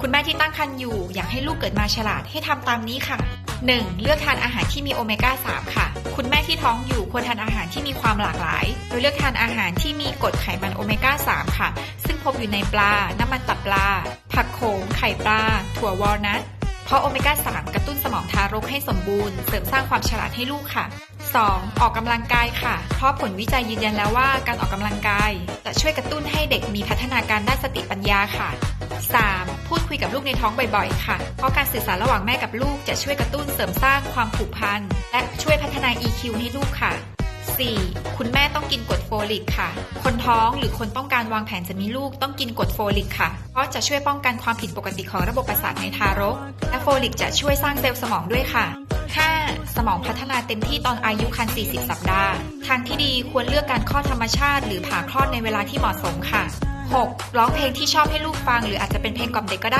คุณแม่ที่ตั้งครรภ์อยู่ อยากให้ลูกเกิดมาฉลาดให้ทำตามนี้ค่ะ 1. เลือกทานอาหารที่มีโอเมก้า 3 ค่ะ คุณแม่ที่ท้องอยู่ควรทานอาหารที่มีความหลากหลาย โดยเลือกทานอาหารที่มีกรดไขมันโอเมก้า 3 ค่ะ ซึ่งพบอยู่ในปลา น้ำมันตับปลา ผักโขม ไข่ปลา ถั่ววอลนัท เพราะโอเมก้า 3 กระตุ้นสมองทารกให้สมบูรณ์ เสริมสร้างความฉลาดให้ลูกค่ะ 2. ออกกำลังกายค่ะ เพราะผลวิจัยยืนยันแล้วว่าการออกกำลังกาย จะช่วยกระตุ้นให้เด็กมีพัฒนาการด้านสติปัญญาค่ะ 3. พูดคุยกับลูกในท้องบ่อยๆ ค่ะ เพราะการสื่อสารระหว่างแม่กับลูกจะช่วยกระตุ้นเสริมสร้างความผูกพัน และช่วยพัฒนา EQ ให้ลูกค่ะ 4. คุณแม่ต้องกินกรดโฟลิกค่ะ คนท้องหรือคนต้องการวางแผนจะมีลูกต้องกินกรดโฟลิกค่ะ เพราะจะช่วยป้องกันความผิดปกติของระบบประสาทในทารก และโฟลิกจะช่วยสร้างเซลล์สมองด้วยค่ะ 5. สมองพัฒนาเต็มที่ตอนอายุครรภ์40 สัปดาห์ ทางที่ดีควรเลือกการคลอดธรรมชาติ หรือผ่าคลอดในเวลาที่เหมาะสมค่ะ 6. ร้องเพลงที่ชอบให้ลูกฟัง หรืออาจจะเป็นเพลงกล่อมเด็กก็ได้